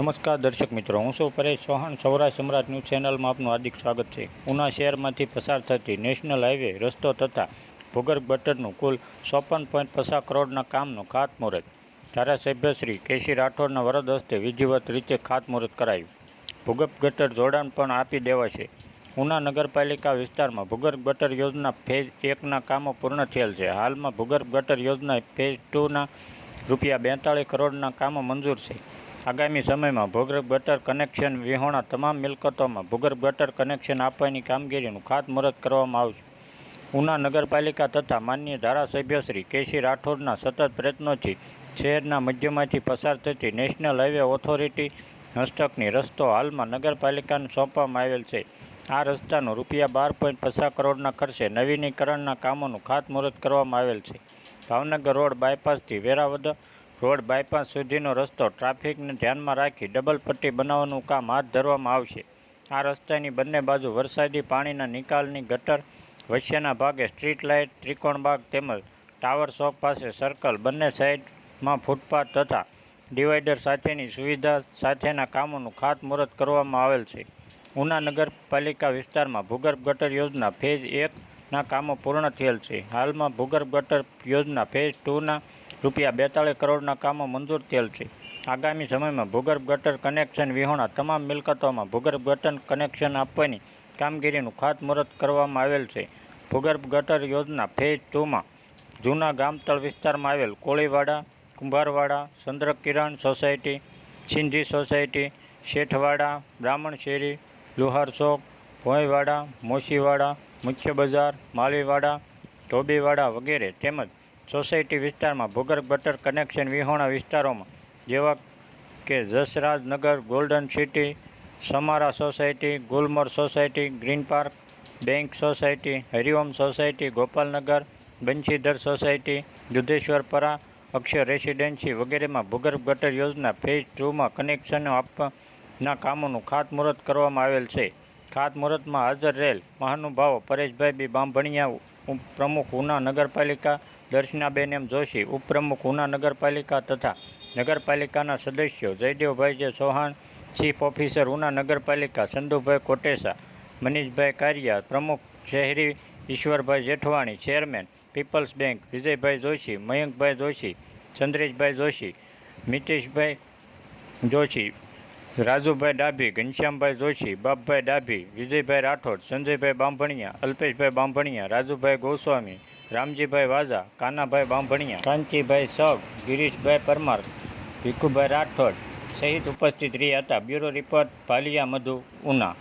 નમસ્કાર દર્શક મિત્રો, હું છું પરેશ ચૌહાણ. સૌરાષ્ટ્ર સમ્રાટ ન્યૂઝ ચેનલમાં આપનું હાર્દિક સ્વાગત છે. ઉના શહેરમાંથી પસાર થતી નેશનલ હાઈવે રસ્તો તથા ભૂગર્ભ ગટરનું કુલ ચોપન પોઈન્ટ પચાસ કરોડના કામનું ખાતમુહૂર્ત. ધારાસભ્ય શ્રી કેસી રાઠોડના વરદ હસ્તે વિધિવત રીતે ખાતમુહૂર્ત કરાયું. ભૂગર્ભ ગટર જોડાણ પણ આપી દેવાશે. ઉના નગરપાલિકા વિસ્તારમાં ભૂગર્ભ ગટર યોજના ફેઝ એકના કામો પૂર્ણ થયેલ છે. હાલમાં ભૂગર્ભ ગટર યોજના ફેઝ ટુના રૂપિયા બેતાળીસ કરોડના કામો મંજૂર છે. આગામી સમયમાં ભૂગર્ભ ગટર કનેક્શન વિહોણા તમામ મિલકતોમાં ભૂગર્ભ ગટર કનેક્શન આપવાની કામગીરીનું ખાતમુહૂર્ત કરવામાં આવશે. ઉના નગરપાલિકા તથા માન્ય ધારાસભ્ય શ્રી કેસી રાઠોડના સતત પ્રયત્નોથી શહેરના મધ્યમાંથી પસાર થતી નેશનલ હાઈવે ઓથોરિટી હસ્તકની રસ્તો હાલમાં નગરપાલિકાને સોંપવામાં આવેલ છે. આ રસ્તાનું રૂપિયા બાર પોઈન્ટ પચાસ કરોડના ખર્ચે નવીનીકરણના કામોનું ખાતમુહૂર્ત કરવામાં આવેલ છે. ભાવનગર રોડ બાયપાસથી વેરાવદર રોડ બાયપાસ સુધીનો રસ્તો ટ્રાફિકને ધ્યાનમાં રાખી ડબલ પટ્ટી બનાવવાનું કામ હાથ ધરવામાં આવશે. આ રસ્તાની બંને બાજુ વરસાદી પાણીના નિકાલની ગટર, વચ્ચેના ભાગે સ્ટ્રીટ લાઇટ ત્રિકોણબાગ તેમજ ટાવર શોપ પાસે સર્કલ બંને સાઈડમાં ફૂટપાથ તથા ડિવાઈડર સાથેની સુવિધા સાથેના કામોનું ખાતમુહૂર્ત કરવામાં આવેલ છે. ઉના નગરપાલિકા વિસ્તારમાં ભૂગર્ભ ગટર યોજના ફેઝ એકના કામો પૂર્ણ થયેલ છે. હાલમાં ભૂગર્ભ ગટર યોજના ફેઝ ટુના રૂપિયા બેતાળીસ કરોડના કામો મંજૂર થયેલ છે. આગામી સમયમાં ભૂગર્ભ ગટર કનેક્શન વિહોણા તમામ મિલકતોમાં ભૂગર્ભ ગટર કનેક્શન આપવાની કામગીરીનું ખાતમુહૂર્ત કરવામાં આવેલ છે. ભૂગર્ભ ગટર યોજના ફેઝ ટુમાં જૂના ગામતળ વિસ્તારમાં આવેલ કોળીવાડા, કુંભારવાડા ચંદ્રકિરણ સોસાયટી, સિંધી સોસાયટી, શેઠવાડા બ્રાહ્મણ શેરી લુહાર ચોક ભોંયવાડા, મોશીવાડા, મુખ્ય બજાર, માલીવાડા, ધોબીવાડા વગેરે તેમજ સોસાયટી વિસ્તારમાં ભૂગર્ભ ગટર કનેક્શન વિહોણા વિસ્તારોમાં જેવા કે Jasrajnagar, golden city, Samara society, Gulmar society, green park, bank society, Hariom society, Gopalnagar, Banshidhar society Dudheshwarpara Akshar residency વગેરેમાં ભૂગર્ભ ગટર યોજના ફેઝ ટુમાં કનેક્શનો આપવાના કામોનું ખાતમુહૂર્ત કરવામાં આવેલ છે. ખાતમુહૂર્તમાં હાજર રહેલ મહાનુભાવો પરેશભાઈ બી બાંભણિયા પ્રમુખ ઉના નગરપાલિકા, દર્શનાબેન એમ જોશી ઉપપ્રમુખ ઉના નગરપાલિકા તથા નગરપાલિકાના સદસ્યો જયદેવભાઈ જે ચૌહાણ, ચીફ ઓફિસર ઉના નગરપાલિકા ચંદુભાઈ કોટેસા, મનીષભાઈ કારિયા, પ્રમુખ શહેરી Ishwarbhai Jethwani, chairman people's bank, Vijaybhai Joshi, Mayankbhai Joshi, Chandreshbhai Joshi, મિતેશભાઈ Joshi Rajubhai Dabhi, ઘનશ્યામભાઈ જોશી, બાપભાઈ ડાભી, વિજયભાઈ રાઠોડ, સંજયભાઈ બાંભણિયા, અલ્પેશભાઈ બાંભણિયા, રાજુભાઈ ગોસ્વામી, રામજીભાઈ વાજા કાનાભાઈ બાંભણિયા, કાંતિભાઈ સગ, ગિરીશભાઈ પરમાર, ભીખુભાઈ રાઠોડ સહિત ઉપસ્થિત રહ્યા હતા. Bureau report, Bhaliya Madhu, Una.